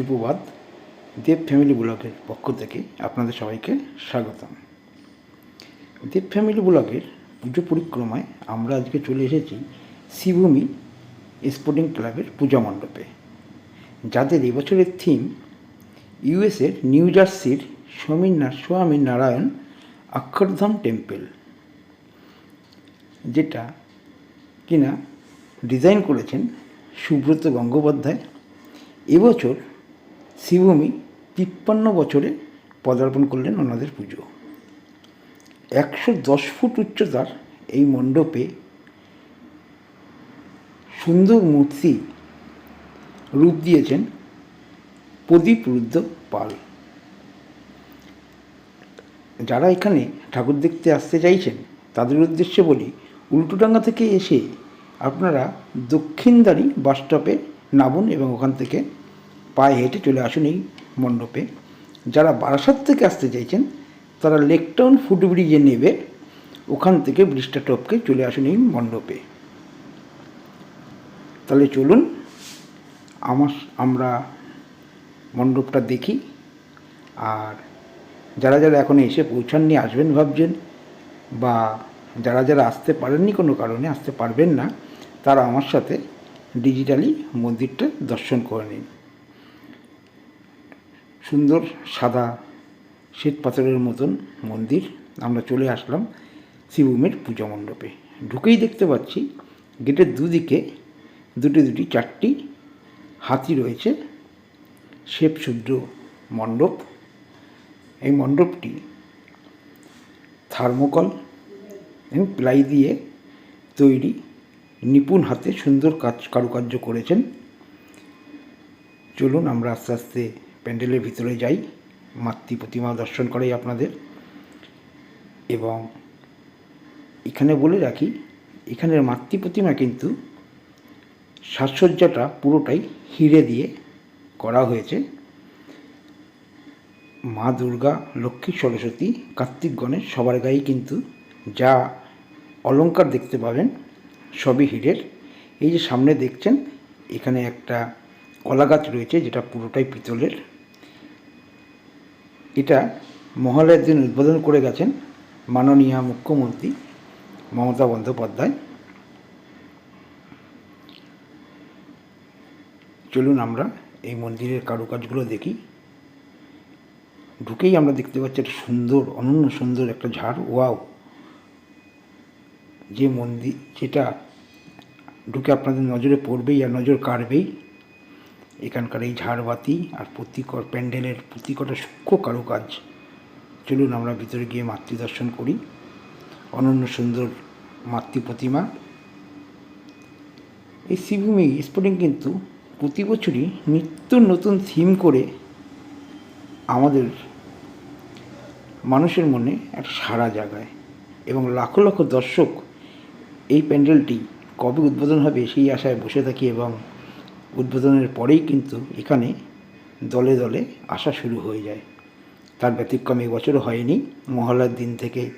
সুপ্রভাত দেব ফ্যামিলি ব্লগের পক্ষ থেকে আপনাদের সবাইকে স্বাগতম। দেব ফ্যামিলি ব্লগের পুজো পরিক্রমায় আমরা আজকে চলে এসেছি শিবভূমি স্পোর্টিং ক্লাবের পূজা মণ্ডপে। যাদের এবছরের থিম ইউএসের নিউ জার্সির স্বামী না, স্বামী নারায়ণ অক্ষরধাম টেম্পল, যেটা কিনা ডিজাইন করেছেন সুব্রত গঙ্গোপাধ্যায়। এবছর শিবভূমি তিপ্পান্ন বছরে পদার্পণ করলেন ওনাদের পুজো। একশো দশ ফুট উচ্চতার এই মণ্ডপে সুন্দর মূর্তি রূপ দিয়েছেন প্রদীপ রুদ্র পাল। যারা এখানে ঠাকুর দেখতে আসতে চাইছেন, তাদের উদ্দেশ্যে বলি, উল্টোডাঙ্গা থেকে এসে আপনারা দক্ষিণদারি বাস স্টপে নামুন এবং ওখান থেকে পায়ে হেঁটে চলে আসুন এই মণ্ডপে। যারা বারাসাত থেকে আসতে চাইছেন, তারা লেকটাউন ফুটব্রিজে নেবে। ওখান থেকে ব্রিজটা টপকে চলে আসুন এই মণ্ডপে। তাহলে চলুন, আমার, আমরা মণ্ডপটা দেখি। আর যারা যারা এখন এসে পৌঁছাননি, আসবেন ভাবছেন, বা যারা যারা আসতে পারেননি কোনো কারণে, আসতে পারবেন না, তারা আমার সাথে ডিজিটালি মন্দিরটা দর্শন করে নিন। সুন্দর সাদা শ্বেত পাথরের মতন মন্দির। আমরা চলে আসলাম শিবভূমির পূজা মণ্ডপে। ঢুকেই দেখতে পাচ্ছি গেটের দুদিকে দুটি দুটি চারটি হাতি রয়েছে। শেপ শুদ্র মণ্ডপ। এই মণ্ডপটি থার্মোকল এবং প্লাই দিয়ে তৈরি। নিপুণ হাতে সুন্দর কাজ কারুকার্য করেছেন। চলুন আমরা আস্তে আস্তে প্যান্ডেলের ভিতরে যাই, মাতৃ প্রতিমা দর্শন করাই আপনাদের। এবং এখানে বলে রাখি, এখানের মাতৃ প্রতিমা কিন্তু সাজসজ্জাটা পুরোটাই হিরে দিয়ে করা হয়েছে। মা দুর্গা, লক্ষ্মী সরস্বতী, কার্তিক গণেশ সবার গায়েই কিন্তু যা অলঙ্কার দেখতে পাবেন, সবই হিরের। এই যে সামনে দেখছেন, এখানে একটা কলা গাছ রয়েছে, যেটা পুরোটাই পিতলের। এটা মহালয়ের দিন উদ্বোধন করে গেছেন মাননীয় মুখ্যমন্ত্রী মমতা বন্দ্যোপাধ্যায়। চলুন আমরা এই মন্দিরের কারুকাজগুলো দেখি। ঢুকেই আমরা দেখতে পাচ্ছি একটা সুন্দর, অনন্য সুন্দর একটা ঝাড়। ওয়াও! যে মন্দির, যেটা ঢুকে আপনাদের নজরে পড়বেই আর নজর কাড়বেই। এখানকার এই ঝাড়বাতি আর প্রতিকর প্যান্ডেলের প্রতিকটা সূক্ষ্ম কারুকাজ চলুন আমরা ভিতরে গিয়ে মাতৃ দর্শন করি। অনন্য সুন্দর মাতৃ প্রতিমা এই শিবভূমি, স্পোর্টিং কিন্তু প্রতি বছরই নিত্য নতুন থিম করে আমাদের মানুষের মনে একটা সারা জাগায় এবং লাখো লাখো দর্শক এই প্যান্ডেলটি কবে উদ্বোধন হবে সেই আশায় বসে থাকি এবং উদ্বোধনের পরেই কিন্তু এখানে দলে দলে আসা শুরু হয়ে যায়। তার ব্যতিক্রম এবছরও হয়নি। মহলার দিন থেকে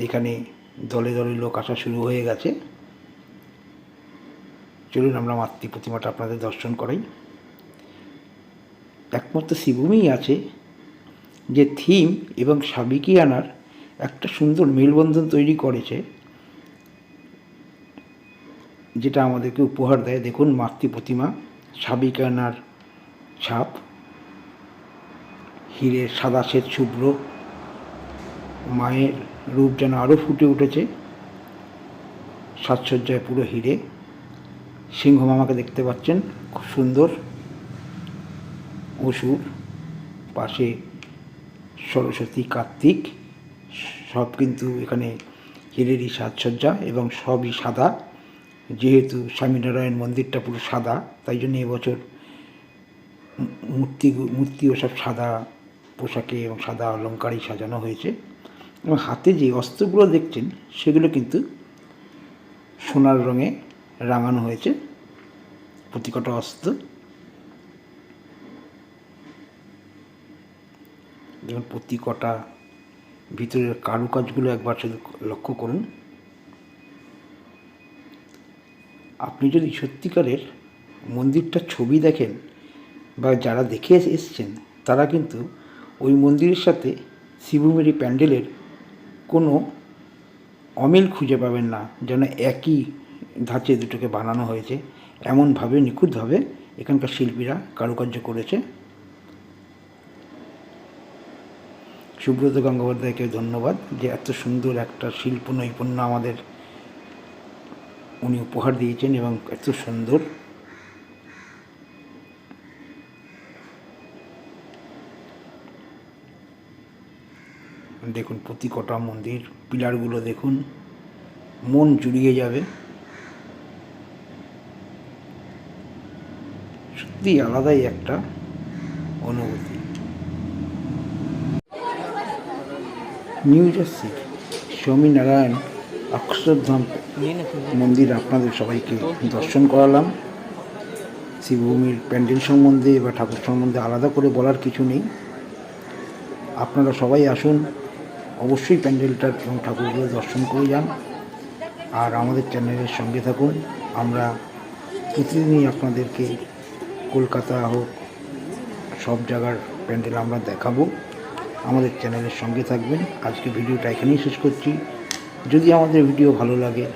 এখানে দলে দলে লোক আসা শুরু হয়ে গেছে। চলুন আমরা মাতৃ প্রতিমাটা আপনাদের দর্শন করাই। একমাত্র শিবভূমিই আছে যে থিম এবং সাবিকিয়ানার একটা সুন্দর মেলবন্ধন তৈরি করেছে। যেটা আমাদেরকে উপহার দেয়। দেখুন, মাতৃ প্রতিমা, সাবিকানার ছাপ হিরের সাদা শ্বেত শুভ্র, মায়ের রূপ যেন আরও ফুটে উঠেছে। সাজসজ্জায় পুরো হিরে। সিংহ মামাকে দেখতে পাচ্ছেন, খুব সুন্দর। অসুর, পাশে সরস্বতী, কার্তিক। সব কিন্তু এখানে হিরেরই সাজসজ্জা এবং সবই সাদা। যেহেতু স্বামীনারায়ণ মন্দিরটা পুরো সাদা, তাই জন্য এবছর মূর্তি, মূর্তিও সব সাদা পোশাকে এবং সাদা অলঙ্কারেই সাজানো হয়েছে। এবং হাতে যে অস্ত্রগুলো দেখছেন, সেগুলো কিন্তু সোনার রঙে রাঙানো হয়েছে। প্রতিকটা অস্ত্র। যেমন প্রতিকটা ভিতরের কারুকাজগুলো একবার শুধু লক্ষ্য করুন। আপনি যদি সত্যিকারের মন্দিরটার ছবি দেখেন বা যারা দেখে এসছেন, তারা কিন্তু ওই মন্দিরের সাথে শিবমেরি প্যান্ডেলের কোনো অমিল খুঁজে পাবেন না, যেন একই ধাঁচে দুটোকে বানানো হয়েছে। এমনভাবে, নিখুঁতভাবে এখানকার শিল্পীরা কারুকার্য করেছে। সুব্রত গঙ্গোপাধ্যায়কে ধন্যবাদ যে এত সুন্দর একটা শিল্প নৈপুণ্য আমাদের উনি উপহার দিয়েছেন এবং এত সুন্দর। দেখুন প্রতি কটা মন্দির, পিলারগুলো দেখুন, মন জুড়িয়ে যাবে। সত্যি আলাদাই একটা অনুভূতি। নিউ জার্সি স্বামীনারায়ণ অক্ষরধাম মন্দির আপনাদের সবাইকে দর্শন করালাম। শিবভূমির প্যান্ডেল সম্বন্ধে বা ঠাকুর সম্বন্ধে আলাদা করে বলার কিছু নেই। আপনারা সবাই আসুন অবশ্যই প্যান্ডেলটার এবং ঠাকুরগুলো দর্শন করে যান। আর আমাদের চ্যানেলের সঙ্গে থাকুন। আমরা প্রতিদিনই আপনাদেরকে কলকাতা হোক সব জায়গার প্যান্ডেল আমরা দেখাবো। আমাদের চ্যানেলের সঙ্গে থাকবেন। আজকে ভিডিওটা এখানেই শেষ করছি। যদি আমাদের ভিডিও ভালো লাগে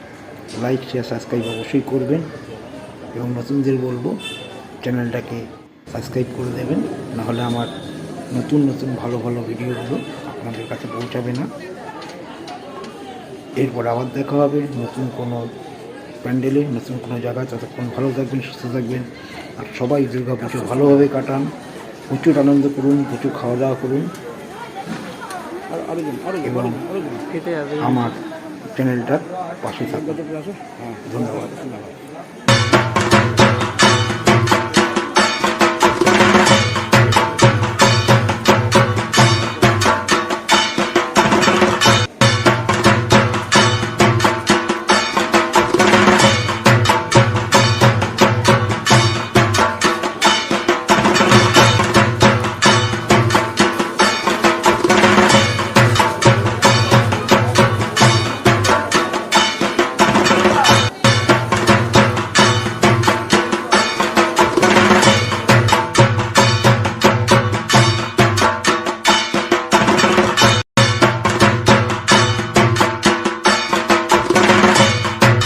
লাইক শেয়ার সাবস্ক্রাইব অবশ্যই করবেন। এবং নতুনদের বলব চ্যানেলটাকে সাবস্ক্রাইব করে দেবেন। নাহলে আমার নতুন নতুন ভালো ভালো ভিডিওগুলো আপনাদের কাছে পৌঁছাবে না। এরপর আবার দেখা হবে নতুন কোনো প্যান্ডেলে নতুন কোনো জায়গায়। ততক্ষণ ভালো থাকবেন সুস্থ থাকবেন। আর সবাই দুর্গা পুজো ভালোভাবে কাটান। প্রচুর আনন্দ করুন প্রচুর খাওয়া দাওয়া করুন। এবং আমার চ্যানেলটার পাশে থাকুন। হ্যাঁ, ধন্যবাদ ধন্যবাদ।